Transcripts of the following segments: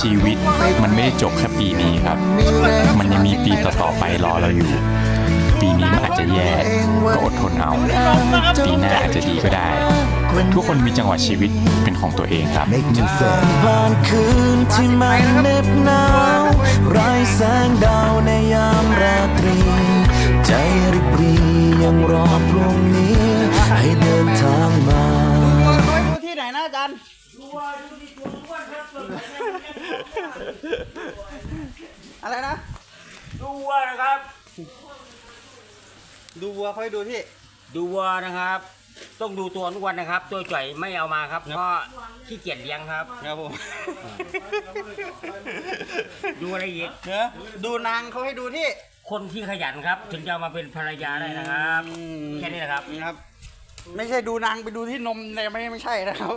ชีวิตมันไม่ได้จบแค่ปีนี้ครับ มันยังมีปีต่อๆไปรอเราอยู่ ปีนี้มันอาจจะแย่ก็อดทนเอา ปีหน้าอาจจะดีก็ได้ ทุกคนมีจังหวะชีวิตเป็นของตัวเองครับ Make new friends ผ่านคืนที่มันเหน็บหนาวไร้แสงดาวในยามราตรี ใจริบรียังรอพรุ่งนี้ ให้เดิน อะไรนะ ดูวัวนะครับ ดูวัวเขาให้ดูที่ ดูวัวนะครับ ต้องดูตัวทุกวันนะครับ ตัวจ่อยไม่เอามาครับเพราะขี้เกียจเลี้ยงครับ ครับผมดูอะไรอีกเนอะดูนางเขาให้ดูที่ คนที่ขยันครับ ถึงจะเอามาเป็นภรรยาได้นะครับ แค่นี้นะครับนะครับ ไม่ใช่ดูนางไปดูที่นมเลยไม่ไม่ใช่นะครับ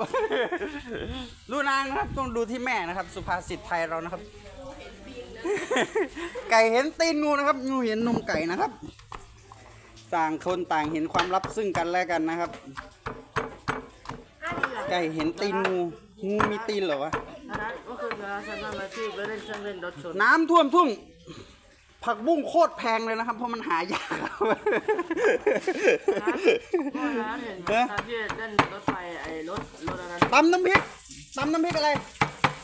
ดูนางนะครับต้องดูที่แม่นะครับ สุภาษิตไทยเรานะครับ ไก่เห็นตีนงูนะครับงูเห็นนมไก่นะครับต่างคนต่างเห็นความลับซึ่งกันและกันนะครับ ไก่เห็นตีนงูงูมีตีนเหรอวะนั้นก็คือเวลาฉันนั่งรถที่ไปเล่นเครื่องเล่นรถชนน้ำท่วมทุ่ง ผักบุ้งโคตรแพงเลยนะครับ เพราะมันหายากครับ เมื่อนั้นเห็นเอ๊ะตอนที่เล่นรถไฟไอ้รถรถอันนั้นตำน้ำพริกตำน้ำพริกอะไร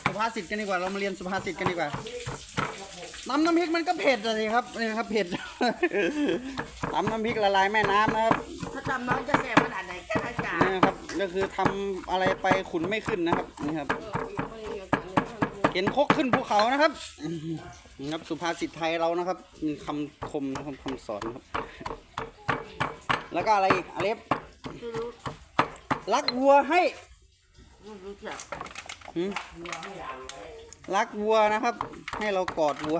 สุภาษิตกันดีกว่า เรามาเรียนสุภาษิตกันดีกว่าตำน้ำพริกมันก็เผ็ดอะสิครับนี่ครับเผ็ด ตำน้ำพริกละลายแม่น้ำนะครับถ้าจำน้องจะแสบขนาดไหนกันอาจารย์นี่นะครับ ก็คือทำอะไรไปขุนไม่ขึ้นนะครับ นี่ครับ เห็นคกขึ้นภูเขานะครับนี่ครับสุภาษิตไทยเรานะครับ มีคำคมนะครับคำสอนครับ แล้วก็อะไรอีกอเล็บรักวัวให้รักวัวนะครับ ให้เรากอดวัว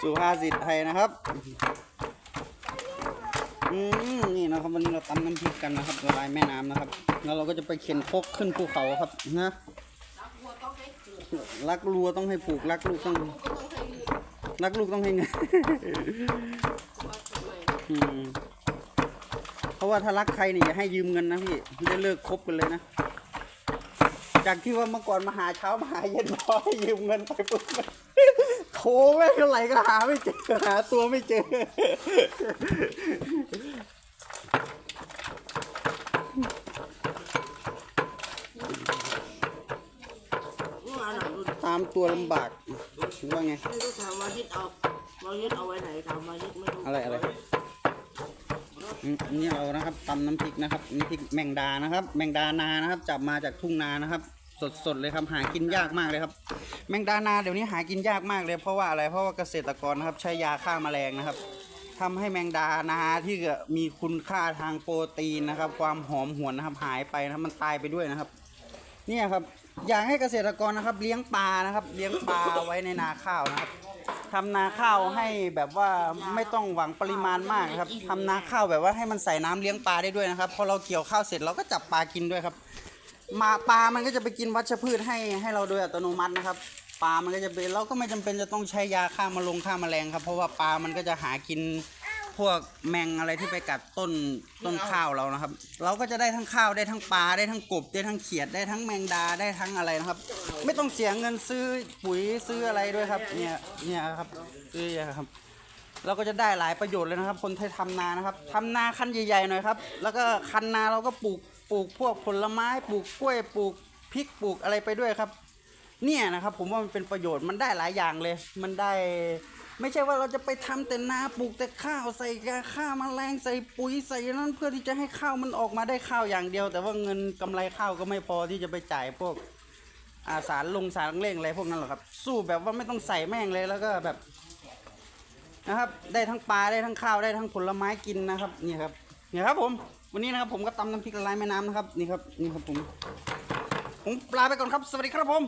สุภาษิตไทยนะครับ อืมนี่นะครับวันนี้เราตำน้ำพริกกันนะครับละลายแม่น้ำนะครับ แล้วเราก็จะไปเข็นคกขึ้นภูเขาครับนะรักวัวต้องให้ผูกรักลูกต้องรักลูกต้องให้เงินเพราะว่าถ้ารักใครเนี่ยอย่าให้ยืมเงินนะพี่ได้เลิกคบกันเลยนะ จากที่ว่าเมื่อก่อนมาหาเช้ามาหาเย็นพอให้ยืมเงินไปปุ๊บโทรไม่เท่าไหร่ก็หาไม่เจอหาตัวไม่เจอ เมื่อวานหลังดู ตามตัวลำบากว่าไง ไม่รู้ถามมายึดเอามายึดเอาไว้ไหนถามมายึดไม่รู้อะไรอะไรอืมนี่เรานะครับตำน้ำพริกนะครับน้ำพริกแมงดานะครับ แมงดานานะครับ จับมาจากทุ่งนานะครับ สดๆเลยครับหากินยากมากเลยครับ แมงดานาเดี๋ยวนี้หากินยากมากเลยเพราะว่าอะไรเพราะว่าเกษตรกรนะครับ ใช้ยาฆ่าแมลงนะครับ ทำให้แมงดานาที่มีคุณค่าทางโปรตีนนะครับ ความหอมหวนนะครับหายไปนะครับมันตายไปด้วยนะครับ เนี่ยครับอยากให้เกษตรกรนะครับ เลี้ยงปลานะครับ เลี้ยงปลาไว้ในนาข้าวนะครับทำนาข้าวให้แบบว่าไม่ต้องหวังปริมาณมากครับทำนาข้าวแบบว่าให้มันใส่น้ำเลี้ยงปลาได้ด้วยนะครับพอเราเกี่ยวข้าวเสร็จเราก็จับปลากินด้วยครับมาปลามันก็จะไปกินวัชพืชให้ให้เราโดยอัตโนมัตินะครับ ปลามันก็จะเป็นเราก็ไม่จำเป็นจะต้องใช้ยาฆ่ามาลงฆ่าแมลงครับ เพราะว่าปลามันก็จะหากินพวกแมงอะไรที่ไปกัดต้นต้นข้าวเรานะครับ เราก็จะได้ทั้งข้าวได้ทั้งปลาได้ทั้งกบได้ทั้งเขียดได้ทั้งแมงดาได้ทั้งอะไรนะครับ ไม่ต้องเสียเงินซื้อปุ๋ยซื้ออะไรด้วยครับ เนี่ยเนี่ยครับซื้อเนี่ยครับ เราก็จะได้หลายประโยชน์เลยนะครับ คนที่ทำนานะครับทำนาคันใหญ่ๆหน่อยครับ แล้วก็คันนาเราก็ปลูกปลูกพวกผลไม้ปลูกกล้วยปลูกพริกปลูกอะไรไปด้วยครับ เนี่ยนะครับผมว่ามันเป็นประโยชน์มันได้หลายอย่างเลย มันได้ไม่ใช่ว่าเราจะไปทำแต่นาปลูกแต่ข้าวใส่ยาฆ่าแมลงใส่ปุ๋ยใส่นั่นเพื่อที่จะให้ข้าวมันออกมาได้ข้าวอย่างเดียว แต่ว่าเงินกำไรข้าวก็ไม่พอที่จะไปจ่ายพวกอาสารลงสารเร่งอะไรพวกนั้นหรอกครับ สู้แบบว่าไม่ต้องใส่แม่งเลยแล้วก็แบบนะครับ ได้ทั้งปลาได้ทั้งข้าวได้ทั้งผลไม้กินนะครับนี่ครับนี่ครับผม วันนี้นะครับผมก็ตำน้ำพริกละลายแม่น้ำนะครับนี่ครับนี่ครับผมผมลาไปก่อนครับ สวัสดีครับผม